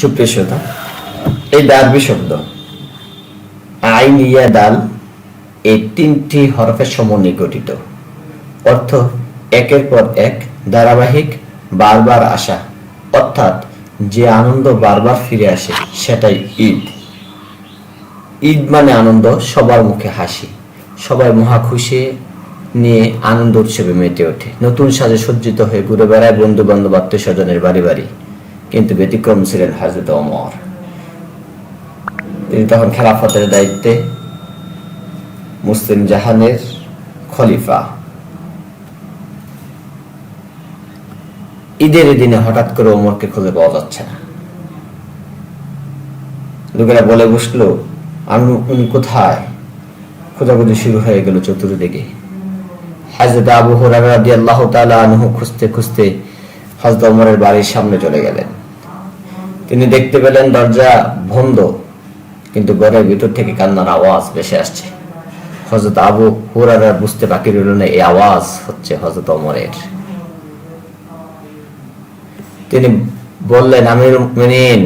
সুপ্রিয় শ্রোতা, এই দারবি শব্দ, আইন ইয়া দাল এই তিনটি হরফের সমন্বয়ে গঠিত। অর্থ, একের পর এক, ধারাবাহিক, বারবার আসা। অর্থাৎ, যে আনন্দ বারবার ফিরে আসে, সেটাই ঈদ। ঈদ মানে আনন্দ সবার মুখে হাসি। সবাই মহা খুশি নিয়ে আনন্দ উৎসবে মেতে ওঠে। নতুন সাজে সজ্জিত হয়ে ঘুরে বেড়ায় বন্ধু বান্ধব আত্মীয় স্বজনের বাড়ি বাড়ি। কিন্তু ব্যতিক্রম ছিলেন হাজরত অমর তিনি তখন খেলাফতের দায়িত্বে মুসলিম জাহানের খলিফা। ঈদের দিনে হঠাৎ করে ওমরকে খুঁজে পাওয়া যাচ্ছে না। লোকেরা বলে বসল আমি উনি কোথায়? খোঁজাখুঁজি শুরু হয়ে গেল চতুর্দিকে। হাজরত আবু হুরায়রা রাদিয়াল্লাহু তাআলা আনহু খুঁজতে খুঁজতে হযরত ওমরের বাড়ির সামনে চলে গেলেন। তিনি দেখতে পেলেন দরজা বন্ধ, কিন্তু ঘরের ভিতর থেকে কান্নার আওয়াজ ভেসে আসছে। হযরত আবু হুরায়রা বুঝতে বাকি রইল না, এই আওয়াজ হচ্ছে হযরত ওমরের। তিনি বললেন আমির মুমিনিন,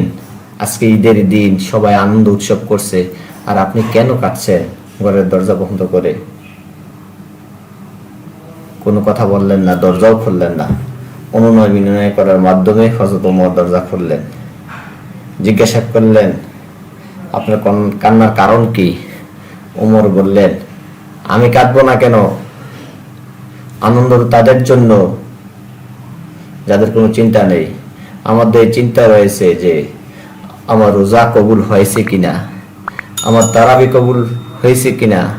আজকে ঈদের দিন সবাই আনন্দ উৎসব করছে, আর আপনি কেন কাঁদছেন ঘরের দরজা বন্ধ করে? কোনো কথা বললেন না, দরজাও খুললেন না। অনুনয় বিনয় করার মাধ্যমে হজরত ওমর দরজা খুললেন। জিজ্ঞাসা করলেন, আপনার কন- কান্নার কারণ কি? ওমর বললেন, আমি কাঁদবো না কেন? আনন্দ তাদের জন্য। যাদের কোনো চিন্তা নেই। আমাদের চিন্তা রয়েছে যে, আমার রোজা কবুল হয়েছে কিনা? আমার তারাবি কবুল হয়েছে কিনা?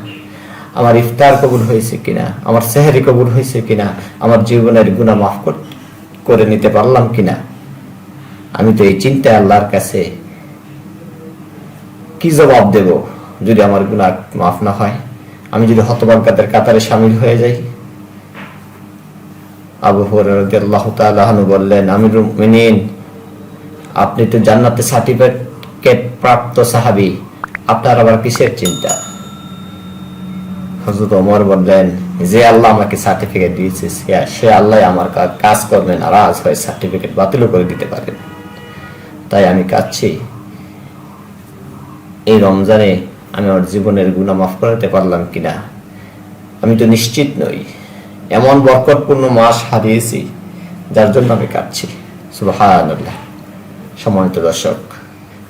আমার ইফতার কবুল হয়েছে কিনা? আমার সেহারি কবুল হয়েছে কিনা? আমার জীবনের গুণা মাফ করে নিতে পারলাম কিনা? আমি তো এই চিন্তায় আল্লাহর কাছে কি জবাব দেব যদি আমার গুণা মাফ না হয়? আমি যদি হতভাগ্যদের কাতারে সামিল হয়ে যাই? আবু হরাহ তালু বললেন, আমিরুল মুমিনিন, আপনি তো জান্নাতে সার্টিফিকেট প্রাপ্ত সাহাবি, আপনার আবার কিসের চিন্তা? হজরত ওমর বললেন, যে আল্লাহ আমাকে সার্টিফিকেট দিয়েছে, সে আল্লাহ আমার কাজ করবেন আর আজ হয় সার্টিফিকেট বাতিলও করে দিতে পারেন তাই আমি কাঁদছি। এই রমজানে আমি আমার জীবনের গুণা মাফ করাতে পারলাম কিনা? আমি তো নিশ্চিত নই। এমন বরকতপূর্ণ মাস হারিয়েছি, যার জন্য আমি কাঁদছি। সুবহানাল্লাহ। সম্মানিত দর্শক,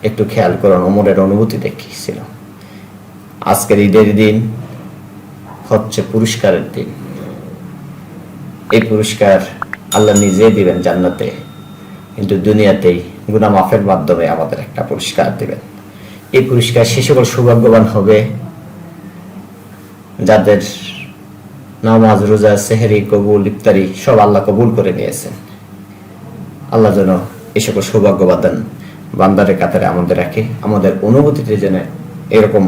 একটু খেয়াল করুন ওমরের অনুভূতি দেখিয়েছিল আজকের ঈদের দিন হচ্ছে পুরস্কারের দিন। এই পুরস্কার আল্লাহ নিজে দিবেন জান্নাতে। কিন্তু দুনিয়াতেই গুনা মাফের মাধ্যমে আমাদের একটা পুরস্কার দিবেন। এই পুরস্কার সে সকল সৌভাগ্যবান হবে যাদের নামাজ, রোজা, সেহেরি, কবুল, ইফতারি সব আল্লাহ কবুল করে নিয়েছেন। আল্লাহ যেন এই সকল সৌভাগ্যবাদান বান্দারের কাতারে আমাদের রাখে, আমাদের অনুভূতিতে যেন এরকম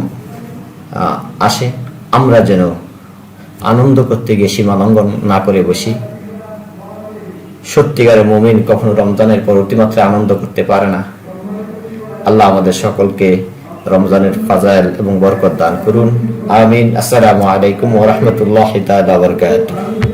আসে। আমরা যেন আনন্দ করতে গিয়ে সীমা লঙ্ঘন না করে বসি। সত্যিকারের মুমিন কখনো রমজানের পর অতিমাত্রা আনন্দ করতে পারে না। আল্লাহ আমাদের সকলকে রমজানের ফাজাইল এবং বরকত দান করুন। আমিন। আসসালামু আলাইকুম ওয়া রাহমাতুল্লাহি তাআলা ওয়া বারাকাতুহু।